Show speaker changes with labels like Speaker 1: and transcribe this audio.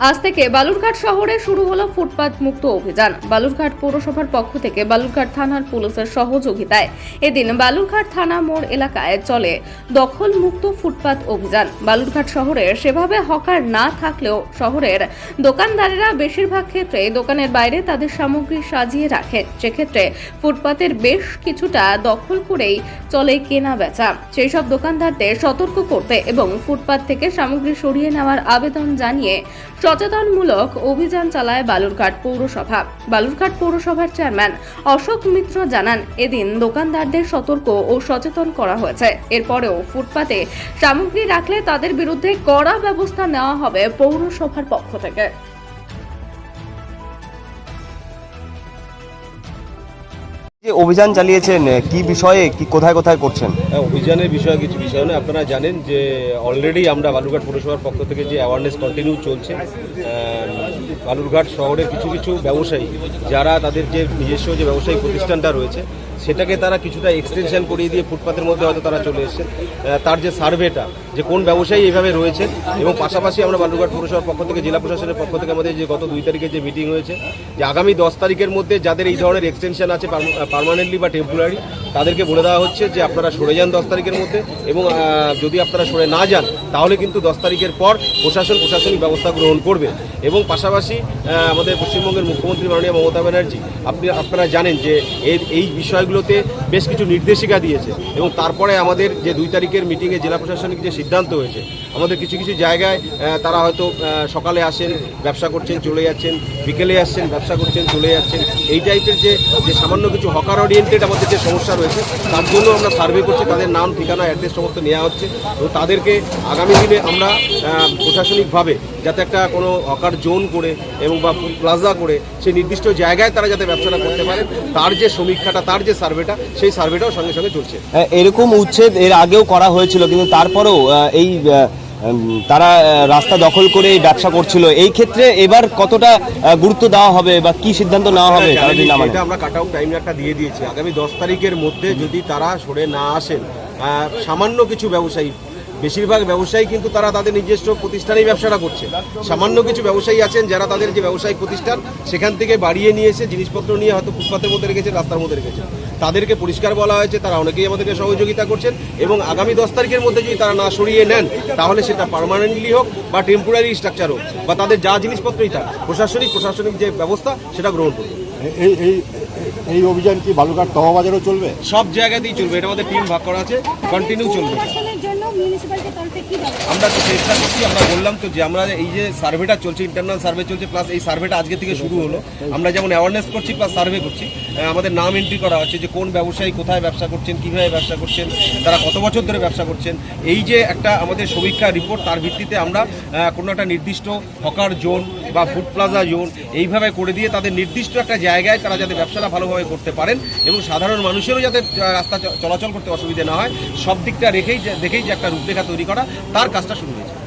Speaker 1: আজ থেকে বালুরঘাট শহরে শুরু হলো ফুটপাত মুক্ত অভিযান। বালুরঘাট পৌরসভার পক্ষ থেকে বালুরঘাট থানার পুলিশের সহযোগিতায় এদিন বালুরঘাট থানা মোড় এলাকায় চলে দখল মুক্ত ফুটপাত অভিযান। বালুরঘাট শহরে সেভাবে হকার না থাকলেও শহরের দোকানদারেরা বেশিরভাগ ক্ষেত্রে দোকানের বাইরে তাদের সামগ্রী সাজিয়ে রাখেন সেক্ষেত্রে ফুটপাতের বেশ কিছুটা দখল করেই চলে কেনা বেচা সেই সব দোকানদারদের সতর্ক করতে এবং ফুটপাত থেকে সামগ্রী সরিয়ে নেওয়ার আবেদন জানিয়ে সচেতনমূলক অভিযান চালায় বালুরঘাট পৌরসভা। বালুরঘাট পৌরসভার চেয়ারম্যান অশোক মিত্র জানান, এদিন দোকানদারদের সতর্ক ও সচেতন করা হয়েছে। এরপরেও ফুটপাতে সামগ্রী রাখলে তাদের বিরুদ্ধে কড়া ব্যবস্থা নেওয়া হবে পৌরসভার পক্ষ থেকে।
Speaker 2: অভিযান চালিয়েছেন কি বিষয়ে কি কোথায় কোথায় করছেন?
Speaker 3: হ্যাঁ, অভিযানের বিষয়ে কিছু বিষয় নয়। আপনারা জানেন যে অলরেডি আমরা বালুরঘাট পৌরসভার পক্ষ থেকে যে অ্যাওয়ারনেস কন্টিনিউ চলছে বালুরঘাট শহরের কিছু কিছু ব্যবসায়ী যারা তাদের যে নিজস্ব যে ব্যবসায়িক প্রতিষ্ঠানটা রয়েছে সেটাকে তারা কিছুটা এক্সটেনশন করিয়ে দিয়ে ফুটপাতের মধ্যে হয়তো তারা চলে এসেছেন। আহ, তার যে সার্ভেটা যে কোন ব্যবসায়ী এইভাবে রয়েছে এবং পাশাপাশি আমরা বালুরঘাট পৌরসভার পক্ষ থেকে জেলা প্রশাসনের পক্ষ থেকে আমাদের যে গত দুই তারিখে যে মিটিং হয়েছে যে আগামী দশ তারিখের মধ্যে যাদের এই ধরনের এক্সটেনশন আছে পার্মানেন্টলি বা টেম্পোরারি তাদেরকে বলে দেওয়া হচ্ছে যে আপনারা সরে যান দশ তারিখের মধ্যে এবং যদি আপনারা সরে না যান তাহলে কিন্তু দশ তারিখের পর প্রশাসন প্রশাসনিক ব্যবস্থা গ্রহণ করবে। এবং পাশাপাশি আমাদের পশ্চিমবঙ্গের মুখ্যমন্ত্রী মাননীয় মমতা ব্যানার্জি আপনি আপনারা জানেন যে এই এই বিষয়গুলোতে বেশ কিছু নির্দেশিকা দিয়েছে এবং তারপরে আমাদের যে দুই তারিখের মিটিংয়ে জেলা প্রশাসনিক যে সিদ্ধান্ত হয়েছে, আমাদের কিছু কিছু জায়গায় তারা হয়তো সকালে আসেন, ব্যবসা করছেন, চলে যাচ্ছেন, বিকেলে আসছেন, ব্যবসা করছেন, চলে যাচ্ছেন। এই টাইপের যে যে সামান্য কিছু হকার ওরিয়েন্টেড আমাদের যে সমস্যা রয়েছে, তার জন্য আমরা সার্ভে করছি, তাদের নাম, ঠিকানা অ্যাড্রেস সমস্ত নেওয়া হচ্ছে। এবং তাদেরকে আগামী দিনে আমরা প্রশাসনিকভাবে যাতে একটা কোনো হকার জোন করে এবং বা প্লাজা করে সেই নির্দিষ্ট জায়গায় তারা যাতে ব্যবসাটা করতে পারে তার যে সমীক্ষাটা তার যে সার্ভেটা সেই সার্ভেটাও সঙ্গে সঙ্গে চলছে।
Speaker 2: এরকম উচ্ছেদ এর আগেও করা হয়েছিল কিন্তু তারপরেও এই তারা রাস্তা দখল করে এই ব্যবসা করছিল। এই ক্ষেত্রে এবার কতটা গুরুত্ব দেওয়া হবে বা কি সিদ্ধান্ত নেওয়া হবে
Speaker 3: এটা আমরা কাট আউট টাইম একটা দিয়ে দিয়েছি। আগামী দশ তারিখের মধ্যে যদি তারা সরে না আসেন সামান্য কিছু ব্যবসায়ী বেশিরভাগ ব্যবসায়ী কিন্তু তারা তাদের নিজস্ব প্রতিষ্ঠানেই ব্যবসাটা করছে। সামান্য কিছু ব্যবসায়ী আছেন যারা তাদের যে ব্যবসায়িক প্রতিষ্ঠান সেখান থেকে বাড়িয়ে নিয়ে এসে জিনিসপত্র নিয়ে হয়তো ফুটপাতের মধ্যে রেখেছে রাস্তার মধ্যে রেখেছে তাদেরকে পরিষ্কার বলা হয়েছে তারা অনেকেই আমাদেরকে সহযোগিতা করছেন এবং আগামী দশ তারিখের মধ্যে যদি তারা না সরিয়ে নেন তাহলে সেটা পার্মানেন্টলি হোক বা টেম্পোরারি স্ট্রাকচার হোক বা তাদের যা জিনিসপত্রই থাক প্রশাসনিক প্রশাসনিক যে ব্যবস্থা সেটা গ্রহণ করবে
Speaker 4: এই এই এই অভিযান কি বালুরঘাট তহবাজারও চলবে?
Speaker 3: সব জায়গাতেই চলবে এটা আমাদের টিম ভাগ করা আছে কন্টিনিউ চলবে। আমরা তো চেষ্টা করছি, আমরা বললাম তো যে আমরা এই যে সার্ভেটা চলছে ইন্টারনাল সার্ভে চলছে প্লাস এই সার্ভেটা আজকে থেকে শুরু হলো। আমরা যেমন অ্যাওয়ারনেস করছি প্লাস সার্ভে করছি। আমাদের নাম এন্ট্রি করা হচ্ছে যে কোন ব্যবসায়ী কোথায় ব্যবসা করছেন, কীভাবে ব্যবসা করছেন, তারা কত বছর ধরে ব্যবসা করছেন। এই যে একটা আমাদের সমীক্ষা রিপোর্ট তার ভিত্তিতে আমরা কোনো একটা নির্দিষ্ট হকার জোন বা ফুড প্লাজা জোন এইভাবে করে দিয়ে তাদের নির্দিষ্ট একটা জায়গায় তারা যাতে ব্যবসাটা ভালোভাবে করতে পারেন এবং সাধারণ মানুষেরও যাতে রাস্তা চলাচল করতে অসুবিধা না হয়, সব দিকটা রেখেই দেখেই যে একটা রূপরেখা তৈরি করা, তার কাজটা শুরু হয়েছে।